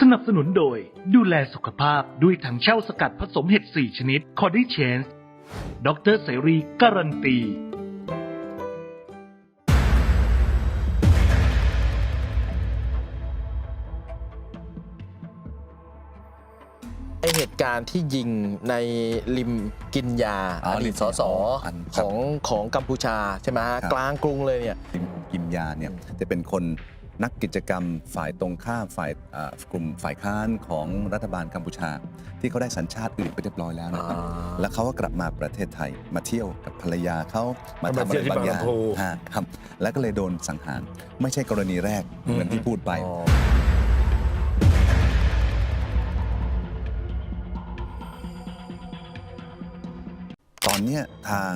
สนับสนุนโดยดูแลสุขภาพด้วยถังเช่าสกัดผสมเห็ด 4 ชนิดคอดิเชนส์ดรเสรีการันตีไอเหตุการณ์ที่ยิงในริมกินยาอ๋ออริดีตมสสอันคขรับ องของกัมพูชาใช่ไหมฮะครับ กลางกรุงเลยเนี่ยลิมกิมยาเนี่ยจะเป็นคน นักกิจกรรมฝ่ายตรงข้ามฝ่ายอ่ากลุ่มฝ่ายค้านของรัฐบาลกัมพูชา ที่เขาได้สัญชาติอื่นไปเรียบร้อยแล้วนะครับอ่าแล้วเขาก็กลับมาประเทศไทยมาเที่ยวกับภรรยาเขามามาทำอะเที่ไรยวที่บางอย่างบางลำพูฮะครับแล้วก็เลยโดนสังหาร ไม่ใช่กรณีแรกเหมือนที่พูดไป อ๋อตอนเนี้ยทาง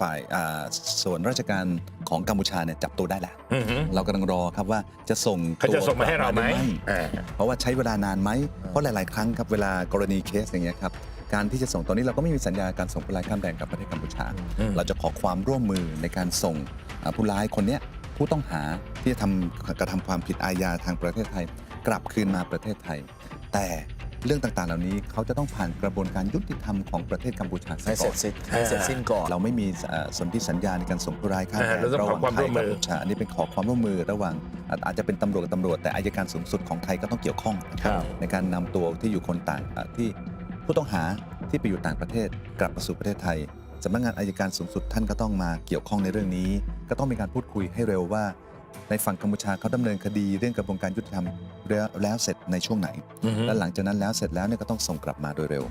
ฝ่ายอ่าส่วนราชการของกัมพูชาเนี่ยจับตัวได้แล้ว อือหือเรากำลังรอครับว่าจะส่งเขาจะส่งมาให้เราไหมตัวกลับอ่าเพราะว่าใช้เวลานานไหม เพราะหลาย ๆ ครั้งครับเวลากรณีเคสอย่างเงี้ยครับ การที่จะส่งตอนนี้เราก็ไม่มีสัญญาการส่งผู้ร้ายข้ามแดนกับประเทศกัมพูชา อืม เราจะขอความร่วมมือในการส่งอ่าผู้ร้ายคนเนี้ยผู้ต้องหาที่จะทำกระทำความผิดอาญาทางประเทศไทย กลับคืนมาประเทศไทย แต่ เรื่องต่างๆ เหล่านี้เขาจะต้องผ่านกระบวนการยุติธรรมของประเทศกัมพูชาให้เสียเสร็ก่จอนสิ้นให้เสร็จสิ้นก่อนเราไม่มีเอ่อสนธิสัญญาในการส่งผู้ร้ายข้ามแดอ่านเราต้องระหขอว่างความไทร่ยวมมืกับอกัมพูชาอันนี้เป็นขอความร่วมมือระหว่างอาจอาจจะเป็นตำรวจกับตำรวจแต่อายการสูงสุดของไทยก็ต้องเกี่ยวข้องนะครับครับในการนำตัวที่อยู่คนต่างอะที่ผู้ต้องหาที่ไปอยู่ต่างประเทศกลับมาสู่ประเทศไทยสำนักงานอายการสูงสุดท่านก็ต้องมาเกี่ยวข้องในเรื่องนี้ ก็ต้องมีการพูดคุยให้เร็วว่า ในฝั่งกัมพูชาเขาดำเนินคดีเรื่องกระบวนการยุติธรรมแล้วแล้วเสร็จในช่วงไหน อือหือและหลังจากนั้นแล้วเสร็จแล้วเนี่ยก็ต้องส่งกลับมาโดยเร็ว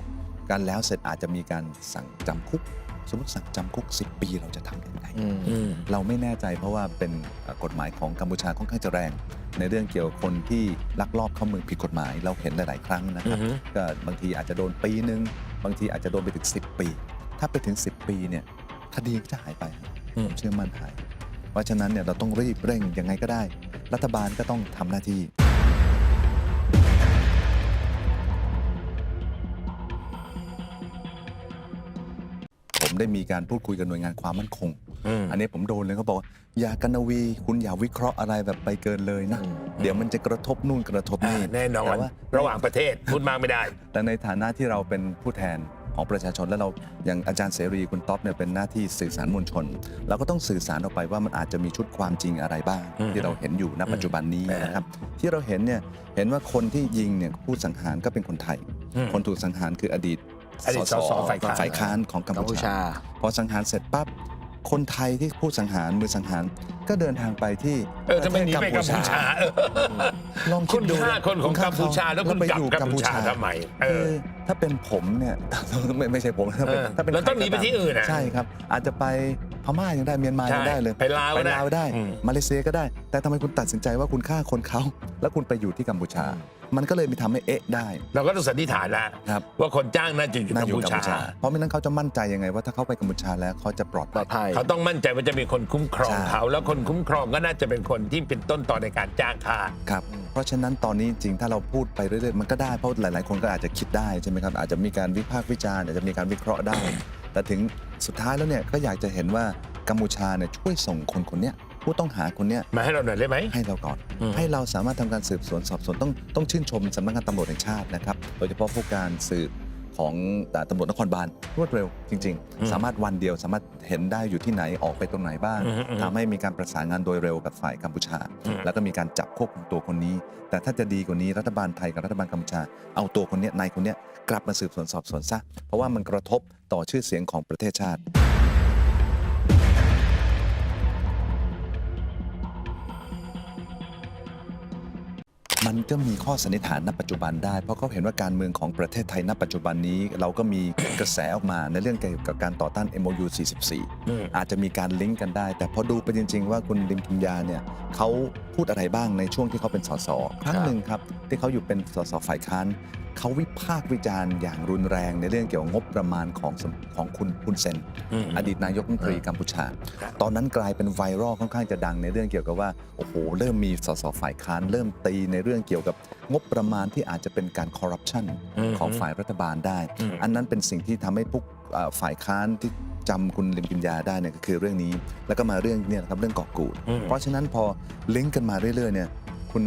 การแล้วเสร็จอาจจะมีการสั่งจำคุก สมมติสั่งจำคุก 10 ปีเราจะทำยังไง อืม อืม เราไม่แน่ใจเพราะว่าเป็นเอ่อกฎหมายของกัมพูชาค่อนข้างจะแรง ในเรื่องเกี่ยวกับคนที่ลักลอบเข้าเมืองผิดกฎหมายเราเห็นหลาย ๆ ครั้งนะครับอือฮึ ก็บางทีอาจจะโดนปีหนึ่งบางทีอาจจะโดนไปถึง 10 ปี ถ้าไปถึง 10 ปีเนี่ยคดีก็จะหายไปครับอืมเชื่อมั่นหาย เพราะฉะนั้นเนี่ยเราต้องรีบเร่งยังไงก็ได้ รัฐบาลก็ต้องทำหน้าที่ ผมได้มีการพูดคุยกับหน่วยงานความมั่นคง อืม อันนี้ผมโดนเลยเขาบอกว่าอย่ากันนาวี คุณอย่าวิเคราะห์อะไรแบบไปเกินเลยนะอืมเดี๋ยวมันจะกระทบนู่นกระทบอ่านี่แน่นอนแต่ว่า ระหว่างประเทศพูดมากไม่ได้ แต่ในฐานะที่เราเป็นผู้แทน ของประชาชน แล้วเราอย่างอาจารย์เสรีคุณท็อปเนี่ยเป็นหน้าที่สื่อสารมวลชนเราก็ต้องสื่อสารออกไปว่ามันอาจจะมีชุดความจริงอะไรบ้างอืมที่เราเห็นอยู่ณปัจจุบันนี้อืมนะครับที่เราเห็นเนี่ยเห็นว่าคนที่ยิงเนี่ยผู้สังหารก็เป็นคนไทยอืมคนถูกสังหารคืออดีตอดีตสสฝ่ายค้านฝ่ายค้านของกัมกัมพูพูชาชา พอสังหารเสร็จปั๊บคนไทยที่ผู้สังหารมือสังหารก็เดินทางไปที่เออทำไมหนีไปกัมพูชาเออลองคุคิดณดูฆ่าคนของกัมพูชาแล้วคุณไปกลับอยู่กัมพูชาทำไมเอคืออ ถ้าเป็นผมเนี่ย ไม่ไม่ใช่ผมถ้าเป็นเออถ้าเป็นเราต้องหนีไปใครก็ที่อื่นอะใช่ครับ อาจจะไปพม่ายังได้เมียนมาใช่ยังได้เลยไปลาวไปได้ลาวได้ อืม มาเลเซียก็ได้ แต่ทำไมคุณตัดสินใจว่าคุณฆ่าคนเขาแล้วคุณไปอยู่ที่กัมพูชา มันก็เลยมีทำให้เอ๊ะได้ เราก็ต้องสันนิษฐานแล้วครับ ว่าคนจ้างน่าจะอยู่น่ากัมอยู่พูกัมชา พูชา เพราะไม่นั้นเขาจะมั่นใจยังไง ว่าถ้าเขาไปกัมพูชาแล้วเขาจะปลอดปลอดภัย เขาต้องมั่นใจว่าจะมีคนคุ้มครองใช่ เขา แล้วคนคุ้มครองก็น่าจะเป็นคนที่เป็นต้นต่อในการจ้างฆ่า ครับ เพราะฉะนั้นตอนนี้จริงถ้าเราพูดไปเรื่อยๆ มันก็ได้ เพราะหลายๆ คนก็อาจจะคิดได้ใช่ไหมครับ อาจจะมีการวิพากษ์วิจารณ์อาจจะมีการวิเคราะห์ได้ แต่ถึงสุดท้ายแล้วเนี่ยก็อยากจะเห็นว่ากัมพูชาเนี่ยช่วยส่งคนคนเนี้ย ผู้ต้องหาคนเนี้ยมาให้เราหน่อยได้ไหม ให้เราก่อน อืม ให้เราสามารถทำการสืบสวนสอบสวนต้องต้องชื่นชมสำนักงานตำรวจแห่งชาตินะครับโดยเฉพาะผู้การสืบของอ่าตำรวจนครบาลรวดเร็วจริง ๆ สามารถวันเดียวสามารถเห็นได้อยู่ที่ไหนออกไปตรงไหนบ้างอืมอืม ทำให้มีการประสานงานโดยเร็วกับฝ่ายกัมพูชา อืม แล้วก็มีการจับควบคุมตัวคนนี้ แต่ถ้าจะดีกว่านี้รัฐบาลไทยกับรัฐบาลกัมพูชา เอาตัวคนเนี้ยนายคนเนี้ยกลับมาสืบสวนสอบสวนซะเพราะว่ามันกระทบต่อชื่อเสียงของประเทศชาติ มันก็มีข้อสันนิษฐานณปัจจุบันได้ เพราะเขาเห็นว่าการเมืองของประเทศไทยณปัจจุบันนี้ เราก็มีกระแสออกมาในเรื่องเกี่ยวกับการต่อต้าน MOU 44อืมอาจจะมีการลิงก์กันได้ แต่พอดูไปจริง ๆ ว่าคุณลิมกิมยาเนี่ยเขาพูดอะไรบ้างในช่วงที่เขาเป็นสสครั้งหนึ่งครับที่เขาอยู่เป็นสสฝ่ายค้าน เขาวิพากษ์วิจารณ์อย่างรุนแรงในเรื่องเกี่ยวกับงบประมาณของสำของคุณคุณเซนอืมอดีตนายกรัฐมนตรีกัมพูชา ครับตอนนั้นกลายเป็นไวรัลค่อนข้างจะดังในเรื่องเกี่ยวกับว่า โอ้โห เริ่มมีสสฝ่ายค้านเริ่มตีในเรื่องเกี่ยวกับงบประมาณที่อาจจะเป็นการคอร์รัปชันอืมของฝ่ายรัฐบาลได้ อืม อันนั้นเป็นสิ่งที่ทำให้พวกเอ่อฝ่ายค้านที่จำคุณลิมกินยาได้เนี่ยก็คือเรื่องนี้ แล้วก็มาเรื่องเนี่ยนะครับเรื่องเกาะกูดอืมเพราะฉะนั้นพอลิงก์กันมาเรื่อยๆเนี่ยคุณ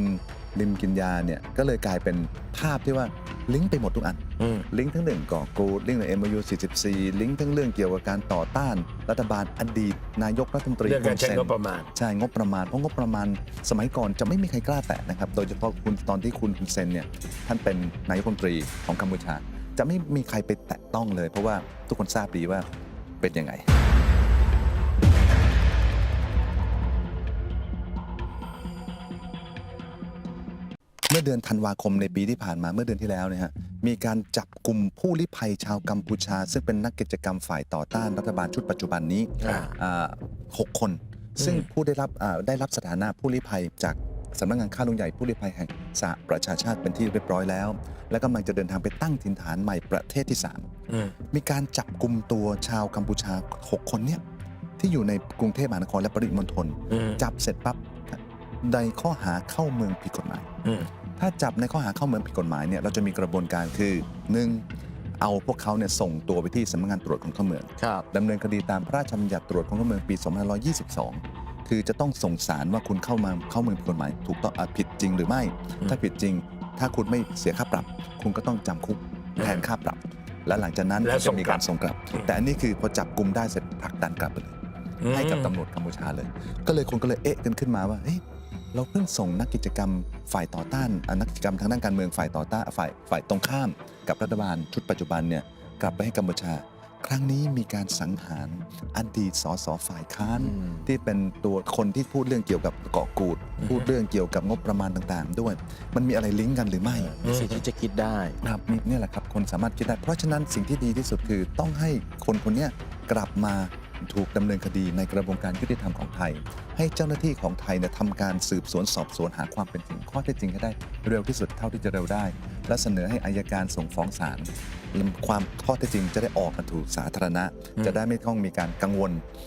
ริมกินยาเนี่ยก็เลยกลายเป็นภาพที่ว่าลิงก์ไปหมดทุกอัน อืม ลิงก์ทั้งเรื่องก่อกูดลิงก์ใน MOU 44ลิงก์ทั้งเรื่องเกี่ยวกับการต่อต้านรัฐบาลอดีต นายกรัฐมนตรีเรื่องการใช้ฮุนเซนงบประมาณ ใช่งบประมาณเพราะงบประมาณสมัยก่อนจะไม่มีใครกล้าแตะนะครับ โดยเฉพาะคุณตอนที่คุณฮุนเซนเนี่ยท่านเป็นนายกรัฐมนตรีของกัมพูชา จะไม่มีใครไปแตะต้องเลย เพราะว่าทุกคนทราบดีว่าเป็นยังไง เมื่อเดือนธันวาคมในปีที่ผ่านมาเมื่อเดือนที่แล้วเนี่ยฮะมีการจับกลุ่มผู้ลี้ภัยชาวกัมพูชา ซึ่งเป็นนักกิจกรรมฝ่ายต่อต้านรัฐบาลชุดปัจจุบันนี้อ่าอ่าหกคน ซึ่งผู้ได้รับอ่าได้รับสถานะผู้ลี้ภัยจากสำนักงานข้าลุงใหญ่ผู้ลี้ภัยแห่งสหประชาชาติเป็นที่เรียบร้อยแล้ว และกำลังจะเดินทางไปตั้งถิ่นฐานใหม่ประเทศที่อืม3มีการจับกลุ่มตัวชาวกัมพูชา 6 คนเนี่ยที่อยู่ในกรุงเทพมหานครและปริมณฑลอืมจับเสร็จปั๊บในข้อหาเข้าเมืองผิดกฎหมายอืม ถ้าจับในข้อหาเข้าเมืองผิดกฎหมายเนี่ยเราจะมีกระบวนการคือ 1. เอาพวกเขาเนี่ยส่งตัวไปที่สำนักงานตรวจคนเข้าเมืองครับดำเนินคดีตามพระราชบัญญัติตรวจคนเข้าเมืองปี 2522 คือจะต้องส่งสารว่าคุณเข้ามาเข้าเมืองผิดกฎหมายถูกต้องอะผิดจริงหรือไม่อืมถ้าผิดจริง ถ้าคุณไม่เสียค่าปรับ คุณก็ต้องจำคุกแทนค่าปรับ และหลังจากนั้นแล้วจะมีการส่ส่งงกกลัลับบแต่อันนี้คือพอจับกลุ่มได้เสร็จผลักดันกลับไปเลย ให้กับตำรวจกัมพูชาเลย ก็เลยคนก็เลยเอ๊ะกันขึ้นมาว่าเฮ้ย เราเพิ่งส่งนักกิจกรรมฝ่ายต่อต้านอะนักกิจกรรมทางด้านการเมืองฝ่ายต่อต้านฝ่ายฝ่ายตรงข้าม กับรัฐบาลชุดปัจจุบันเนี่ยกลับไปให้กัมพูชา ครั้งนี้มีการสังหารอดีตสสฝ่ายค้านอืมที่เป็นตัวคนที่พูดเรื่องเกี่ยวกับเกาะกูด พูดเรื่องเกี่ยวกับงบประมาณต่างๆ ด้วย มันมีอะไรลิงก์กันหรือไม่มีสิทธิ์ที่จะคิดได้ครับนี่เนี่ยแหละครับคนสามารถคิดได้ เพราะฉะนั้นสิ่งที่ดีที่สุดคือต้องให้คนคนเนี้ยกลับมา ถูกดำเนินคดีในกระบวนการยุติธรรมของไทย ให้เจ้าหน้าที่ของไทยเนี่ยทำการสืบสวนสอบสวนหาความเป็นจริงข้อเท็จจริงให้ได้เร็วที่สุดเท่าที่จะเร็วได้ และเสนอให้อายการส่งฟ้องศาลความข้อเท็จจริงจะได้ออกมาถูกสาธารณะ จะได้ไม่ต้องมีการกังวล